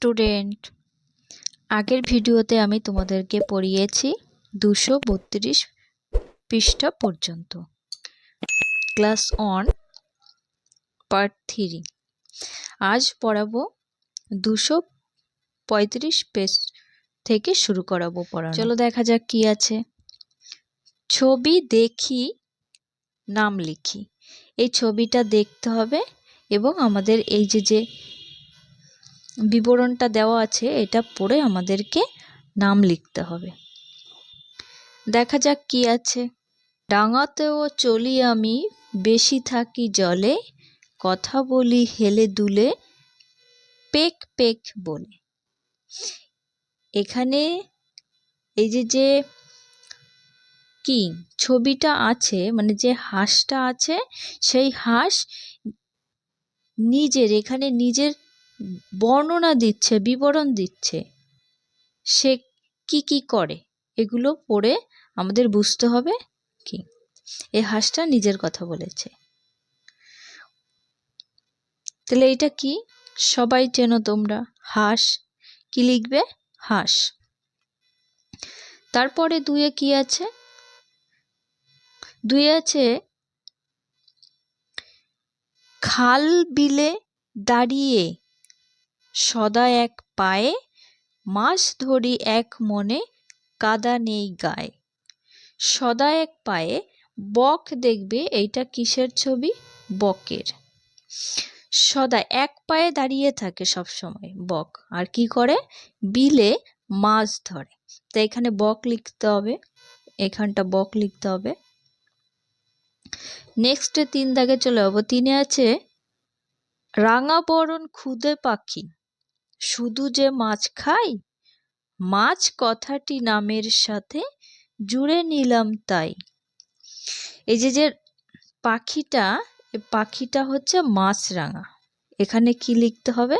Student. আগের ভিডিওতে আমি তোমাদেরকে পড়িয়েছি দুশো বত্রিশ পৃষ্ঠা পর্যন্ত। Class one part three. আজ পড়াবো দুশো পঁয়ত্রিশ পেজ থেকে শুরু করাবো পড়া চলো দেখা যাক কি আছে। ছবি দেখি নাম লিখি। এই ছবিটা দেখতে হবে এবং আমাদের এই যে যে বিবরণটা দেওয়া আছে, এটা পড়ে আমাদেরকে নাম লিখতে হবে। দেখা যাক কি আছে। ডাঙাতেও চলি আমি, বেশি থাকি জলে, কথা বলি হেলে দুলে, পেক পেক বলে। এখানে এই যে যে কি ছবিটা আছে মানে যে হাঁসটা আছে, সেই হাঁস নিজের, এখানে নিজের বর্ণনা দিচ্ছে, বিবরণ দিচ্ছে, সে কি কি করে, এগুলো পড়ে আমাদের বুঝতে হবে কি? এই হাঁসটা নিজের কথা বলেছে। তাহলে এটা কি? সবাই চেনো তোমরা, হাঁস, কি লিখবে? হাঁস। তারপরে দুয়ে কি আছে? দুয়ে আছে, খাল বিলে দাঁড়িয়ে সদা এক পায়ে মাছ ধরি এক মনে কাদা নেই গায়ে। সদা এক পায়ে বক দেখবে, এইটা কিসের ছবি? বকের। সদা এক পায়ে দাঁড়িয়ে থাকে সব সময় বক। আর কি করে? বিলে মাছ ধরে। তো এখানে বক লিখতে হবে, এখানটা বক লিখতে হবে। নেক্সট তিন দাগে চলে যাব। তিনে আছে রাঙা বরণ খুদে পাখি শুধু যে মাছ খাই? মাছ কথাটি নামের সাথে জুড়ে নিলাম তাই। এই যে যে পাখিটা পাখিটা হচ্ছে মাছরাঙা। এখানে কি লিখতে হবে?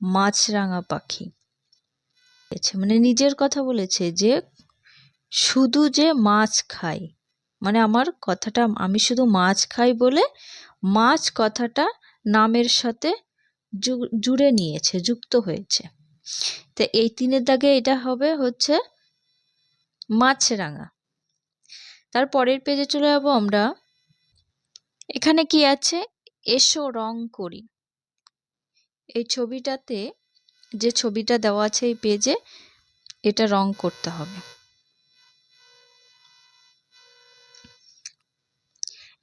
মাছরাঙা পাখি। মানে নিজের কথা বলেছে যে, শুধু যে মাছ খাই মানে আমার কথাটা, আমি শুধু মাছ খাই বলে মাছ কথাটা নামের সাথে জুড়ে নিয়েছে, যুক্ত হয়েছে। তো এই তিনের দাগে এটা হবে হচ্ছে মাছরাঙা। তার পরের পেজে চলে যাব আমরা। এখানে কি আছে? এসো রং করি। এই ছবিটাতে, যে ছবিটা দেওয়া আছে এই পেজে এটা রং করতে হবে।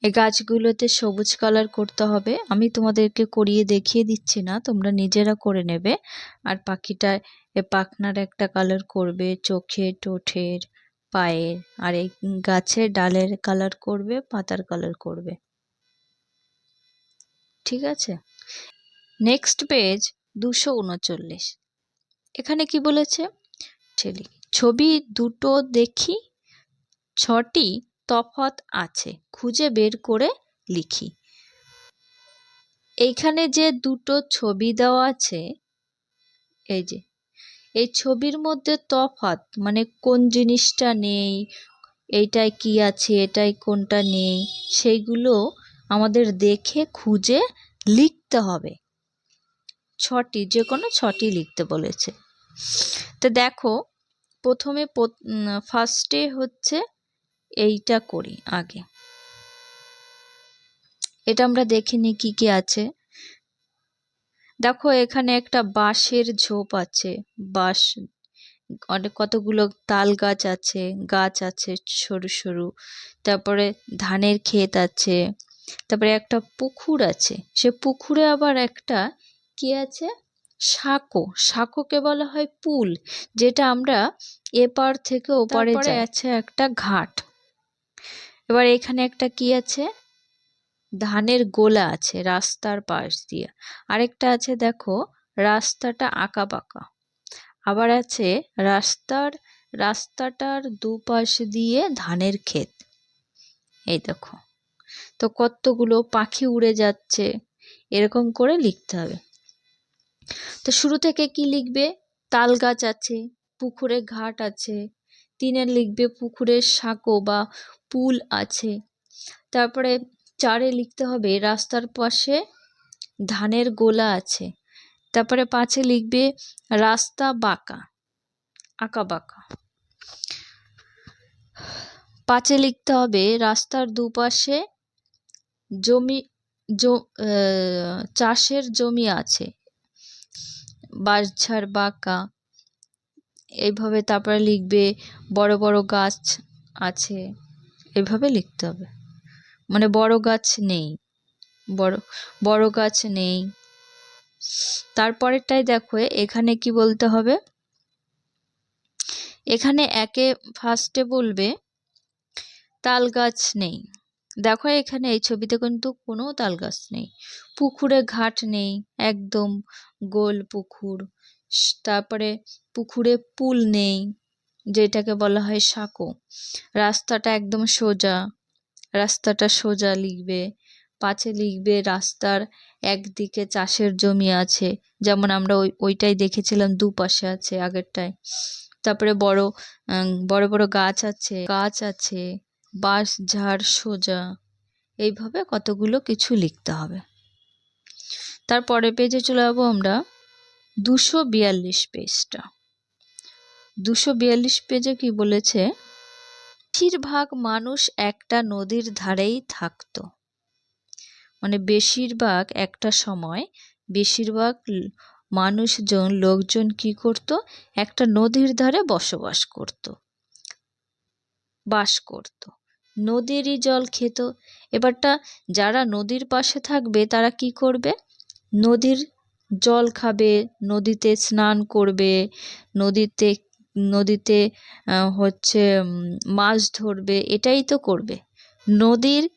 এই গাছগুলোতে সবুজ কালার করতে হবে। আমি তোমাদেরকে করিয়ে দেখিয়ে দিচ্ছি না, তোমরা নিজেরা করে নেবে। আর পাখিটা এ পাখনার একটা কালার করবে, চোখে টোঠের পায়ের আর এই গাছের ডালের কালার করবে, পাতার কালার করবে। ঠিক আছে? নেক্সট পেজ দুশো উনচল্লিশ। এখানে কি বলেছে? ছবি দুটো দেখি, ছটি তফাত আছে। খুঁজে বের করে লিখি। এইখানে যে দুটো ছবি দেওয়া আছে, এই যে, এই ছবির মধ্যে তফাত মানে কোন জিনিসটা নেই এইটাই কি আছে এটাই কোনটা নেই, সেইগুলো আমাদের দেখে খুঁজে লিখতে হবে। ছটি যে কোনো ছটি লিখতে বলেছে। তো দেখো, প্রথমে ফার্স্টে হচ্ছে এইটা করি আগে। এটা আমরা দেখিনি কি কি আছে। দেখো এখানে একটা বাঁশের ঝোপ আছে। বাঁশ অনেক কতগুলো তাল গাছ আছে গাছ আছে সরু সরু। তারপরে ধানের ক্ষেত আছে তারপরে একটা পুকুর আছে। সে পুকুরে আবার একটা কি আছে? সাঁকো সাঁকোকে বলা হয় পুল যেটা আমরা এপার থেকে ওপারে আছে একটা ঘাট। এবার এখানে একটা কি আছে? ধানের গোলা আছে রাস্তার পাশ দিয়ে। আরেকটা আছে দেখো, রাস্তাটা আঁকা বাঁকা আবার আছে রাস্তার, রাস্তাটার দুপাশ দিয়ে ধানের ক্ষেত। এই দেখো, তো কতগুলো পাখি উড়ে যাচ্ছে, এরকম করে লিখতে হবে। তো শুরু থেকে কি লিখবে? তাল গাছ আছে, পুকুরে ঘাট আছে, তিনের লিখবে পুকুরের সাঁকো বা পুল আছে। তারপরে চারে লিখতে হবে, রাস্তার পাশে ধানের গোলা আছে। তারপরে পাঁচে লিখবে, রাস্তা বাঁকা, আঁকা বাঁকা। পাঁচে লিখতে হবে, রাস্তার দুপাশে জমি চাষের জমি আছে। বাঁশঝাড় বাঁকা, এইভাবে তারপরে লিখবে, বড় বড় গাছ আছে এভাবে লিখতে হবে। মানে বড় গাছ নেই। বড় বড় গাছ নেই। তারপরেরটাই দেখো, এখানে কি বলতে হবে? এখানে একে ফার্স্টে বলবে, তাল গাছ নেই। দেখো এখানে এই ছবিতে কিন্তু কোনো তাল গাছ নেই। পুকুরে ঘাট নেই, একদম গোল পুকুর। তারপরে পুকুরে পুল নেই, যেটাকে বলা হয় সাঁকো। রাস্তাটা একদম সোজা। রাস্তাটা সোজা লিখবে। পাঁচে লিখবে, রাস্তার একদিকে চাষের জমি আছে। যেমন আমরা ওই, ওইটাই দেখেছিলাম দুপাশে আছে আগেরটায়। তারপরে বড় বড় বড় গাছ আছে গাছ আছে, বাঁশ, ঝাড় সোজা। এইভাবে কতগুলো কিছু লিখতে হবে। তারপরে পেজে চলে যাব আমরা দুশো বিয়াল্লিশ পেজটা দুশো বিয়াল্লিশ পেজে কি বলেছে? বেশিরভাগ মানুষ একটা নদীর ধারেই থাকতো। মানে বেশিরভাগ একটা সময় বেশিরভাগ মানুষজন, লোকজন কি করত? একটা নদীর ধারে বসবাস করত, বাস করত। নদীরই জল খেত। এবারটা যারা নদীর পাশে থাকবে, তারা কি করবে? নদীর জল খাবে, নদীতে স্নান করবে, নদীতে নদীতে হচ্ছে মাছ ধরবে, এটাই তো করবে। নদীর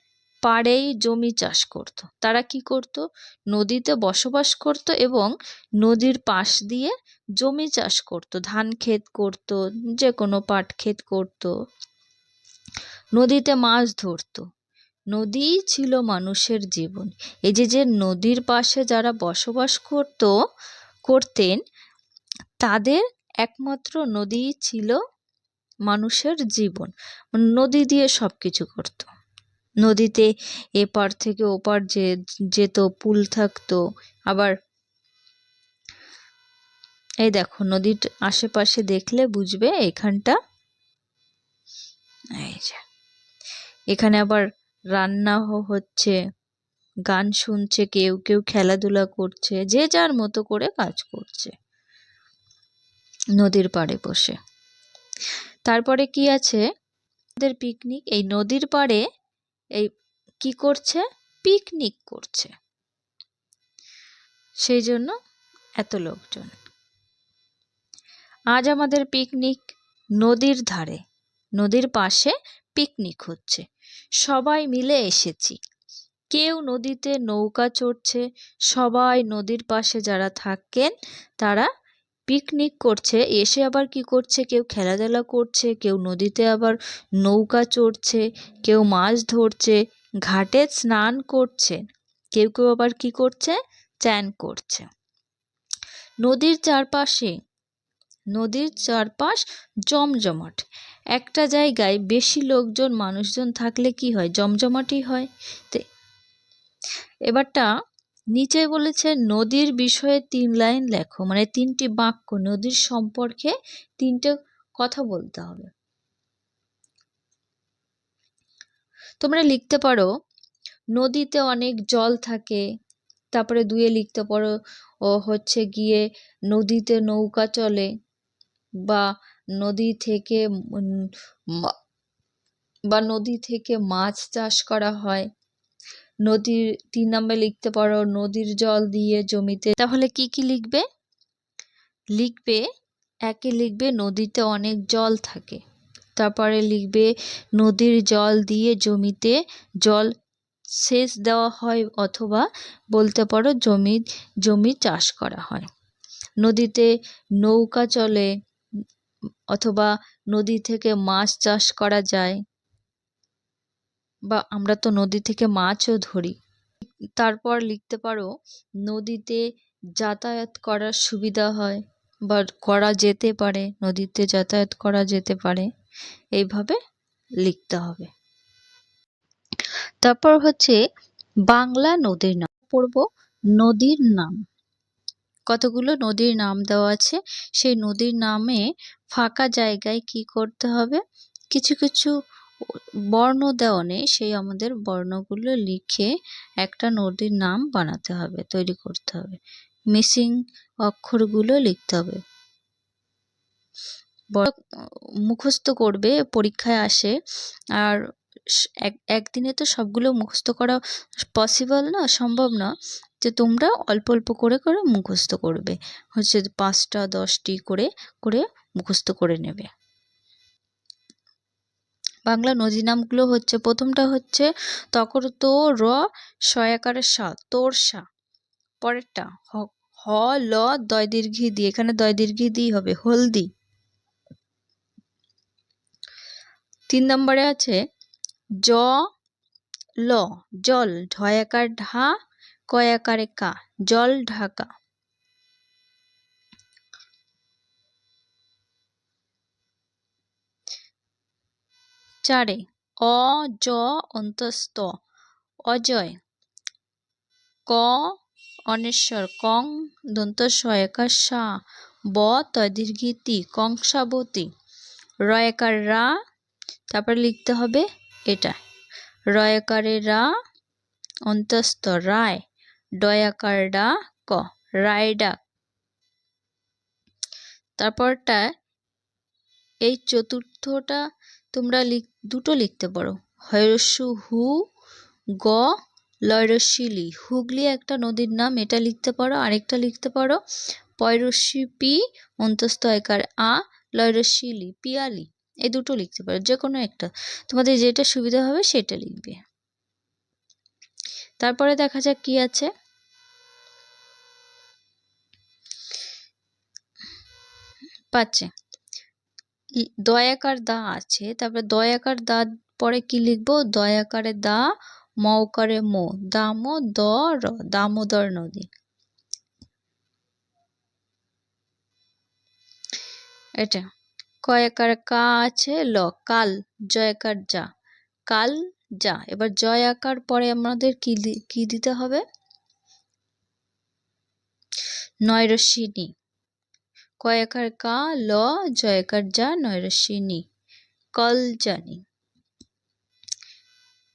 পাড়েই জমি চাষ করত। তারা কি করত? নদীতে বসবাস করত এবং নদীর পাশ দিয়ে জমি চাষ করত। ধান ক্ষেত করত যে কোনো পাট ক্ষেত করত। নদীতে মাছ ধরতো। নদীই ছিল মানুষের জীবন। এই যে যে নদীর পাশে যারা বসবাস করত, করতেন, তাদের একমাত্র নদীই ছিল মানুষের জীবন। নদী দিয়ে সব কিছু করত। নদীতে এপার থেকে ওপার যে, যেত, পুল থাকতো। আবার এই দেখো, নদীর আশেপাশে দেখলে বুঝবে এখানটা। এই যে। এখানে আবার রান্না হচ্ছে। গান শুনছে, কেউ কেউ খেলাধুলা করছে, যে যার মতো করে কাজ করছে। নদীর পাড়ে বসে। তারপরে কি আছে? ওদের পিকনিক এই নদীর পাড়ে এই কি করছে? পিকনিক করছে। সেই জন্য এত লোকজন। আজ আমাদের পিকনিক নদীর ধারে। নদীর পাশে পিকনিক হচ্ছে। সবাই মিলে এসেছি। কেউ নদীতে নৌকা চড়ছে। সবাই নদীর পাশে যারা থাকেন, তারা পিকনিক করছে, এসে আবার কি করছে? কেউ খেলাধুলা করছে, কেউ নদীতে আবার নৌকা চড়ছে, কেউ মাছ ধরছে, ঘাটে স্নান করছে, কেউ কেউ আবার কি করছে? চ্যান করছে। নদীর চারপাশে, নদীর চারপাশ জমজমাট। একটা জায়গায় বেশি লোকজন, মানুষজন থাকলে কি হয়? জমজমাটই হয়। এবারটা নিচে বলেছে, নদীর বিষয়ে তিন লাইন লেখো। মানে তিনটি বাক্য, নদীর সম্পর্কে তিনটে কথা বলতে হবে। তোমরা লিখতে পারো, নদীতে অনেক জল থাকে। তারপরে দুয়ে লিখতে পারো, ও হচ্ছে গিয়ে নদীতে নৌকা চলে। বা, নদী থেকে বা নদী থেকে মাছ চাষ করা হয়। নদীর তিন নম্বরে লিখতে পারো, নদীর জল দিয়ে জমিতে। তাহলে কি কি লিখবে? লিখবে, একে লিখবে নদীতে অনেক জল থাকে। তারপরে লিখবে, নদীর জল দিয়ে জমিতে জল সেচ দেওয়া হয় অথবা বলতে পারো জমি জমি চাষ করা হয়। নদীতে নৌকা চলে, অথবা নদী থেকে মাছ চাষ করা যায়। বা আমরা তো নদী থেকে মাছও ধরি। তারপর লিখতে পারো, নদীতে যাতায়াত করার সুবিধা হয় বা করা যেতে পারে, নদীতে যাতায়াত করা যেতে পারে, এইভাবে লিখতে হবে। তারপর হচ্ছে বাংলা নদীর নাম। পড়ব নদীর নাম। কতগুলো নদীর নাম দেওয়া আছে? সেই নদীর নামে ফাঁকা জায়গায় কি করতে হবে? কিছু কিছু বর্ণ দেওয়া সেই আমাদের বর্ণগুলো লিখে একটা নদীর নাম বানাতে হবে, তৈরি করতে হবে। মিসিং অক্ষরগুলো লিখতে হবে। মুখস্থ করবে, পরীক্ষায় আসে। আর এক, একদিনে তো সবগুলো মুখস্থ করা পসিবল না, সম্ভব না। যে তোমরা অল্প অল্প করে করে মুখস্থ করবে। হচ্ছে পাঁচটা, দশটি করে করে মুখস্থ করে নেবে। বাংলা নদী নামগুলো হচ্ছে, প্রথমটা হচ্ছে তকর তো র সয়াকারের সা, তোর সা, পরেরটা হ ল, দয় দীর্ঘি দি, এখানে দয় দীর্ঘি দি হবে, হলদি। তিন নম্বরে আছে জ, ল, জল ঢয়াকার ঢা কয়াকারে কা, জল, ঢাকা। চারে অ জ অন্তস্ত অজয় ক অনেশ্বর কং দন্ত সয়কার সা ব তদীর্ঘিতি কংসাবতী রয়কার রা তারপরে লিখতে হবে এটা রয়কারে রা অন্তস্থ রায় ডয়াকার ডা ক রায়ডা তারপরটা এই চতুর্থটা তোমরা লিখ, দুটো লিখতে পারো। হয়রস্যু হু, গ, লয়রস্যি হুগলি একটা নদীর নাম, এটা লিখতে পারো, আরেকটা লিখতে পারো। পয়রস্যি পি, অন্তস্থ একার আ, লয়রস্যি লি পিয়ালি এই দুটো লিখতে পারো যে কোনো একটা। তোমাদের যেটা সুবিধা হবে সেটা লিখবে। তারপরে দেখা যাক কি আছে। পাচ্ছে দয়াকার দা আছে, তারপরে দয়াকার দা পরে কি লিখব? দয়াকারে দা মৌকারে মো দামো দ র দামোদর নদী। এটা কয়াকার কা আছে, ল, কাল জয়াকার যা। কাল, যা, এবার জয় আকার পরে আমাদের কি কি দিতে হবে? নয়রসিনী কয়াকার কা ল জয়কার যা নয়রসিনী কল জানি।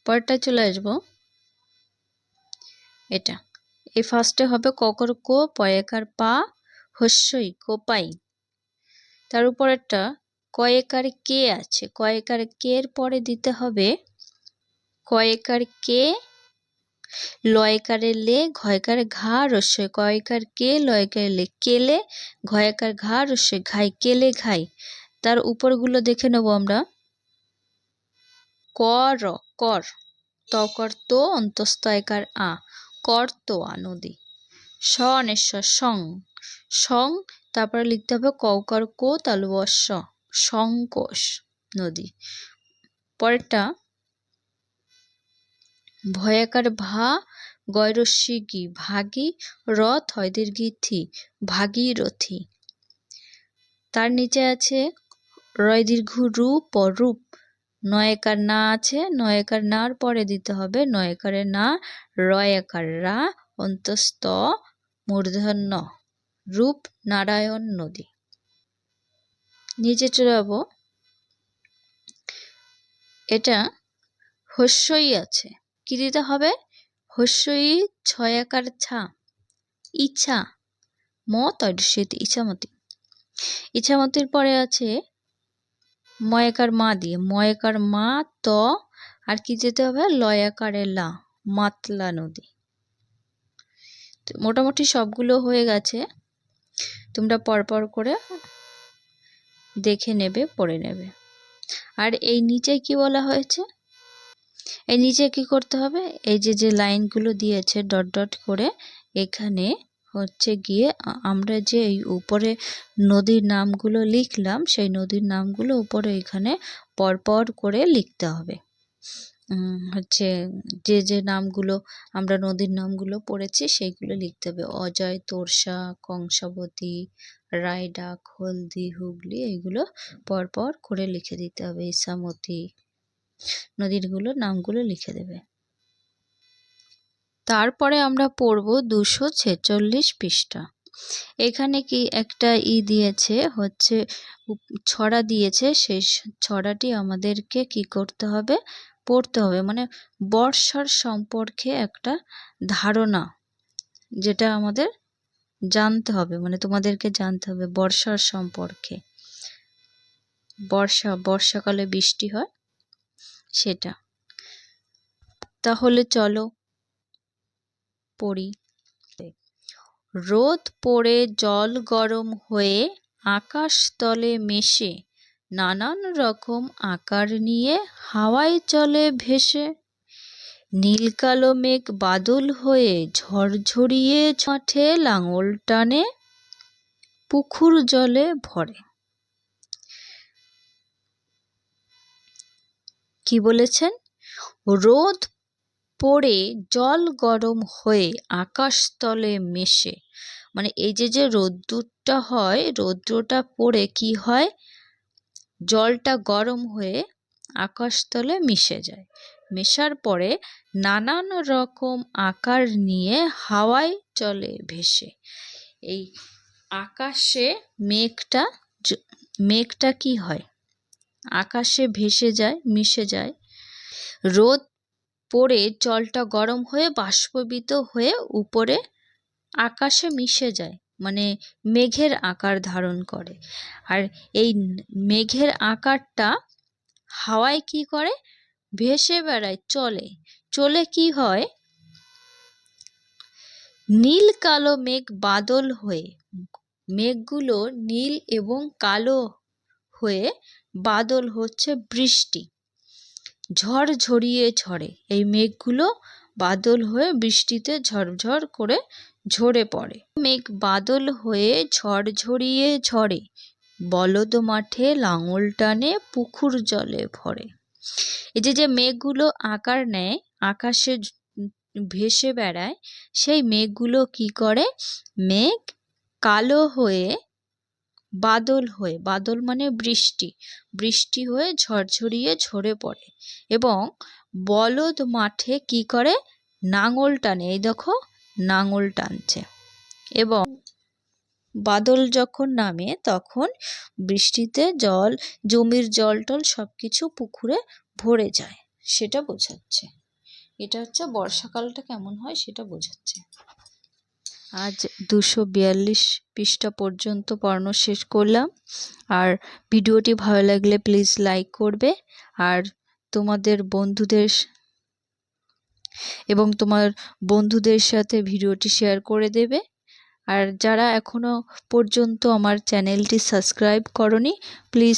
পরটা চলে আসব। এটা, এই ফার্স্টে হবে ককর কো, পয়াকার পা, হস্যই কোপাই। তার উপরেরটা, কয়েকার কে আছে? কয়েকার কে এর পরে দিতে হবে? কয়েকার কে লয়কারে লে, ঘয়কার ঘা, রস্যই কয়কার কে, লয়কার লে কেলে ঘয়কার ঘা, রস্যই ঘাই কেলে ঘাই। তার উপরগুলো দেখে নেব আমরা। কর কর তকর তো, অন্তস্তয়কার আ, কর, তো আ নদী স অনেশ্বর সং সং, তারপরে লিখতে হবে কৌকর কো তালুবস্য সংকোষ নদী। পরেরটা ভয়াকার ভা গয়রস্যি গি, ভাগী রথ হয় দীর্ঘি ভাগীরথী তার নিচে আছে রয় দীর্ঘ রূপ রূপ। নয়কার না আছে, নয়কার নার পরে দিতে হবে। নয়কারের না, রয়াকার রা অন্তস্ত মূর্ধন্য, রূপ নারায়ণ নদী। নিচে চলে যাব। এটা হস্যই আছে। কি দিতে হবে? হস্যই ছয়াকার ছা। ইচ্ছা। ম তৈরস্যিত ইচ্ছামতি। ইচ্ছামতির পরে আছে ময়কার মা দিয়ে। ময়কার মা ত আর কি যেতে হবে? লয়াকারে লা। মাতলা নদী। মোটামুটি সবগুলো হয়ে গেছে। তোমরা পরপর করে দেখে নেবে, পড়ে নেবে। আর এই নিচে কি বলা হয়েছে? এই নিচে কি করতে হবে? এই যে যে লাইনগুলো দিয়েছে ডট ডট করে, এখানে হচ্ছে গিয়ে আমরা যে এই উপরে নদীর নামগুলো লিখলাম, সেই নদীর নামগুলো উপরে এখানে পরপর করে লিখতে হবে। হচ্ছে যে যে নামগুলো আমরা নদীর নামগুলো পড়েছি, সেইগুলো লিখতে হবে। অজয়, তোরসা, কংসাবতী, রায়ডাক, হলদি, হুগলি, এইগুলো পরপর করে লিখে দিতে হবে। ইসামতি নদীরগুলো নামগুলো লিখে দেবে। তারপরে আমরা পড়ব দুশো ছেচল্লিশ পৃষ্ঠা। এখানে কি একটা ই দিয়েছে, হচ্ছে ছড়া দিয়েছে, সেই ছড়াটি আমাদেরকে কি করতে হবে? পড়তে হবে। মানে বর্ষার সম্পর্কে একটা ধারণা যেটা আমাদের জানতে হবে মানে তোমাদেরকে জানতে হবে বর্ষার সম্পর্কে। বর্ষা, বর্ষাকালে বৃষ্টি হয় সেটা। তাহলে চলো পড়ি। রোদ পড়ে জল গরম হয়ে আকাশ তলে মেশে, নানান রকম আকার নিয়ে হাওয়ায় চলে ভেসে। নীল কালো মেঘ বাদল হয়ে ঝরঝরিয়ে মাঠে লাঙল টানে, পুকুর জলে ভরে। কি বলেছেন? রোদ পড়ে জল গরম হয়ে আকাশতলে মেশে। মানে এই যে যে রোদ্দুরটা হয়, রৌদ্রটা পড়ে কি হয়? জলটা গরম হয়ে আকাশতলে মিশে যায়। মেশার পরে নানান রকম আকার নিয়ে হাওয়ায় চলে ভেসে। এই আকাশে মেঘটা মেঘটা কি হয়? আকাশে ভেসে যায়, মিশে যায়। রোদ পড়ে জলটা গরম হয়ে বাষ্পবিত হয়ে উপরে আকাশে মিশে যায় মানে মেঘের আকার ধারণ করে। আর এই মেঘের আকারটা হাওয়ায় কি করে? ভেসে বেড়ায়, চলে। চলে কি হয়? নীল কালো মেঘ বাদল হয়ে, মেঘগুলো নীল এবং কালো হয়ে বাদল হচ্ছে বৃষ্টি। ঝড় ঝরিয়ে ঝরে এই মেঘগুলো বাদল হয়ে বৃষ্টিতে ঝরঝর করে ঝরে পড়ে। মেঘ বাদল হয়ে ঝড় ঝরিয়ে ঝরে। বলদ মাঠে লাঙল টানে, পুকুর জলে ভরে। এই যে যে মেঘগুলো আকার নেয়, আকাশে ভেসে বেড়ায়, সেই মেঘগুলো কি করে? মেঘ কালো হয়ে বাদল হয়ে, বাদল মানে বৃষ্টি বৃষ্টি হয়ে ঝরঝরিয়ে ঝরে পড়ে। এবং বলদ মাঠে কি করে? নাঙল টানে। এই দেখো, নাঙল টানছে। এবং বাদল যখন নামে, তখন বৃষ্টিতে জল, জমির জল টল সব কিছু পুকুরে ভরে যায়। সেটা বোঝাচ্ছে। এটা হচ্ছে বর্ষাকালটা কেমন হয় সেটা বোঝাচ্ছে। আজ দুশো বিয়াল্লিশ পৃষ্ঠা পর্যন্ত পড়ানো শেষ করলাম। আর ভিডিওটি ভালো লাগলে প্লিজ লাইক করবে। আর তোমাদের বন্ধুদের এবং তোমার বন্ধুদের সাথে ভিডিওটি শেয়ার করে দেবে। আর যারা এখনও পর্যন্ত আমার চ্যানেলটি সাবস্ক্রাইব করনি প্লিজ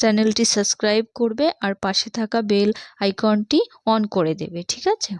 চ্যানেলটি সাবস্ক্রাইব করবে। আর পাশে থাকা বেল আইকনটি অন করে দেবে, ঠিক আছে?